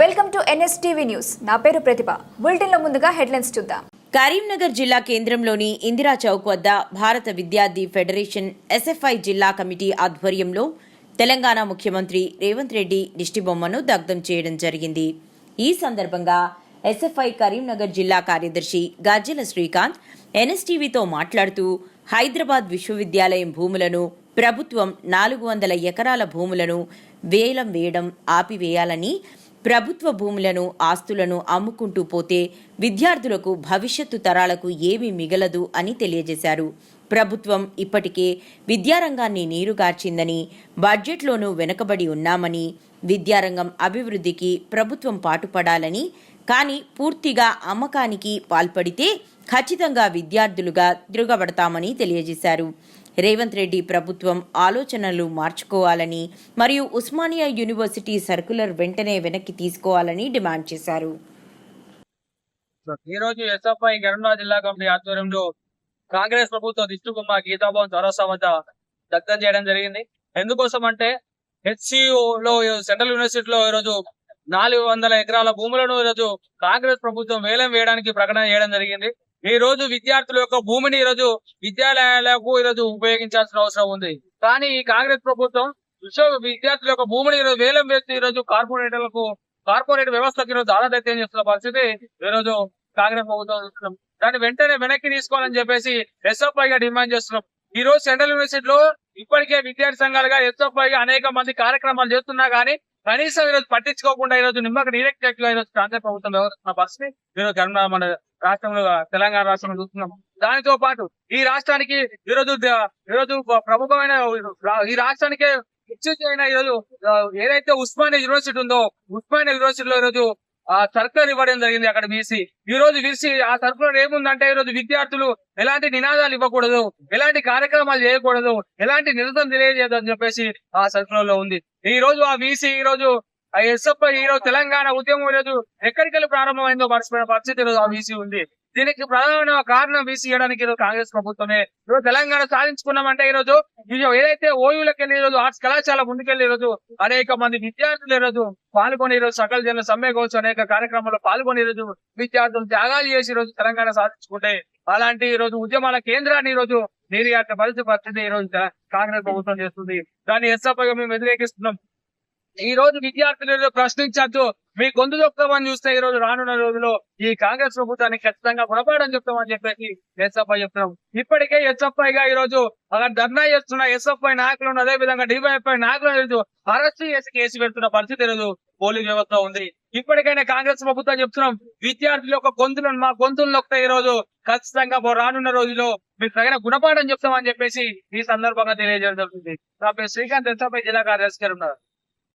Welcome to NSTV news. నా పేరు ప్రతిభ. బులెటిన్లో ముందుగా హెడ్లైన్స్ చూద్దాం. కరీంనగర్ జిల్లా కేంద్రంలోని ఇందిరా చౌక్ వద్ద భారత విద్యార్థి ఫెడరేషన్ ఎస్ఎఫ్ఐ జిల్లా కమిటీ ఆధ్వర్యంలో తెలంగాణ ముఖ్యమంత్రి రేవంత్ రెడ్డి దిష్టిబొమ్మను దగ్ధం చేయడం జరిగింది. ఈ సందర్భంగా ఎస్ఎఫ్ఐ కరీంనగర్ జిల్లా కార్యదర్శి గజ్జెల శ్రీకాంత్ ఎన్ఎస్టీవీతో మాట్లాడుతూ హైదరాబాద్ విశ్వవిద్యాలయం భూములను ప్రభుత్వం నాలుగు వందల ఎకరాల భూములను వేలం వేయడం ఆపివేయాలని ప్రభుత్వ భూములను ఆస్తులను అమ్ముకుంటూ పోతే విద్యార్థులకు భవిష్యత్తు తరాలకు ఏమీ మిగలదు అని తెలియజేశారు. ప్రభుత్వం ఇప్పటికే విద్యారంగాన్ని నీరుగార్చిందని బడ్జెట్లోనూ వెనుకబడి ఉన్నామని విద్యారంగం అభివృద్ధికి ప్రభుత్వం పాటుపడాలని కానీ పూర్తిగా అమ్మకానికి పాల్పడితే ఖచ్చితంగా విద్యార్థులుగా తిరగబడతామని తెలియజేశారు. రేవంత్ రెడ్డి ప్రభుత్వం ఆలోచనలు మార్చుకోవాలని మరియు ఉస్మానియా యూనివర్సిటీ సర్కులర్ వెంటనే వెనక్కి తీసుకోవాలని డిమాండ్ చేశారు. ఈ రోజు ఎస్ఎఫ్ఐ కరీంనగర్ జిల్లా కమిటీ ఆధ్వర్యంలో కాంగ్రెస్ ప్రభుత్వ దిష్టిబొమ్మ గీతాభవన్ చౌరస్తా వద్ద దగ్ధం చేయడం జరిగింది. ఎందుకోసం అంటే హెచ్సియులో సెంట్రల్ యూనివర్సిటీలో ఈరోజు నాలుగు వందల ఎకరాల భూములను ఈరోజు కాంగ్రెస్ ప్రభుత్వం వేలం వేయడానికి ప్రకటన చేయడం జరిగింది. ఈ రోజు విద్యార్థుల యొక్క భూమిని ఈరోజు రోజు విద్యాలయాలకు ఈ రోజు ఉపయోగించాల్సిన అవసరం ఉంది. కానీ ఈ కాంగ్రెస్ ప్రభుత్వం విశ్వ విద్యార్థుల యొక్క భూమిని ఈరోజు వేలం వేస్తూ ఈ రోజు కార్పొరేటర్లకు కార్పొరేట్ వ్యవస్థకి ఈరోజు ఆరాధత్యం చేస్తున్న పరిస్థితి ఈ రోజు కాంగ్రెస్ ప్రభుత్వం చూస్తున్నాం. దాన్ని వెంటనే వెనక్కి తీసుకోవాలని చెప్పేసి ఎస్ఎఫ్ఐ గా డిమాండ్ చేస్తున్నాం. ఈ రోజు సెంట్రల్ యూనివర్సిటీలో ఇప్పటికే విద్యార్థి సంఘాలుగా ఎస్ఎఫ్ఐ గా అనేక మంది కార్యక్రమాలు చేస్తున్నా గానీ కనీసం ఈ రోజు పట్టించుకోకుండా ఈ రోజు నిమ్మక డైరెక్ట్గా ఈ రోజు కాంగ్రెస్ ప్రభుత్వం వ్యవహరిస్తున్న పరిస్థితి ఈ రోజు మన రాష్ట్రంలో తెలంగాణ రాష్ట్రంలో చూస్తున్నాం దానితో పాటు ఈ రాష్ట్రానికి ఈరోజు ఈరోజు ప్రముఖమైన ఈ రాష్ట్రానికే ఇచ్చేసి ఈ రోజు ఏదైతే ఉస్మానియా యూనివర్సిటీ ఉందో ఉస్మానియా యూనివర్సిటీలో ఈ రోజు ఆ సర్కులర్ ఇవ్వడం జరిగింది అక్కడ వీసీ. ఈ రోజు వీసీ ఆ సర్కులర్ ఏముందంటే ఈ రోజు విద్యార్థులు ఎలాంటి నినాదాలు ఇవ్వకూడదు ఎలాంటి కార్యక్రమాలు చేయకూడదు ఎలాంటి నిరసన తెలియజేయదు అని చెప్పేసి ఆ సర్కులర్లో ఉంది. ఈ రోజు ఆ వీసీ ఈ రోజు ఎస్ఎఫ్ఐ ఈ రోజు తెలంగాణ ఉద్యమం లేదు రోజు ఎక్కడికి వెళ్ళి ప్రారంభమైందో మర్చిపోయిన పరిస్థితి ఈరోజు ఆ వీసీ ఉంది. దీనికి ప్రధానమైన కారణం బీసీ ఇవ్వడానికి ఈరోజు కాంగ్రెస్ ప్రభుత్వమే. ఈరోజు తెలంగాణ సాధించుకున్నామంటే ఈ రోజు ఏదైతే ఓయూలకు వెళ్ళి రోజు ఆర్ట్స్ కళాశాల ముందుకెళ్ళి ఈరోజు రోజు అనేక మంది విద్యార్థులు ఈరోజు పాల్గొని ఈరోజు రోజు సకల జన సమ్మె కోసం అనేక కార్యక్రమాల్లో పాల్గొని ఈరోజు రోజు విద్యార్థులు త్యాగాలు చేసి ఈ రోజు తెలంగాణ సాధించుకుంటే అలాంటి ఈ రోజు ఉద్యమాల కేంద్రాన్ని ఈ రోజు నీరు పరిస్థితి పరిస్థితి ఈ రోజు కాంగ్రెస్ ప్రభుత్వం చేస్తుంది. దాన్ని ఎస్ఎఫ్ఐగా మేము వ్యతిరేకిస్తున్నాం. ఈ రోజు విద్యార్థులు ఏదో ప్రశ్నించద్దు. మీ గొంతు చెప్తామని చూస్తే ఈ రోజు రానున్న రోజుల్లో ఈ కాంగ్రెస్ ప్రభుత్వానికి ఖచ్చితంగా గుణపాఠం చెప్తామని చెప్పేసి ఎస్ఎఫ్ఐ చెప్తున్నాం. ఇప్పటికే ఎస్ఎఫ్ఐ గా ఈ రోజు అక్కడ ధర్నా చేస్తున్న ఎస్ఎఫ్ఐ నాయకులను అదే విధంగా డివైఎఫ్ఐ నాయకులను ఈరోజు అరెస్ట్ చేసి కేసు పెడుతున్న పరిస్థితి ఈరోజు పోలీస్ వ్యవస్థ ఉంది. ఇప్పటికైనా కాంగ్రెస్ ప్రభుత్వం చెప్తున్నాం విద్యార్థుల యొక్క గొంతులను మా గొంతులు నొక్కితే ఈ రోజు ఖచ్చితంగా రానున్న రోజులో మీకు తగిన గుణపాఠం చెప్తామని చెప్పేసి ఈ సందర్భంగా తెలియజేయడం జరుగుతుంది. శ్రీకాంత్ ఎస్ఎఫ్ఐ జిల్లా కార్యదర్శి గారు ఉన్నారు.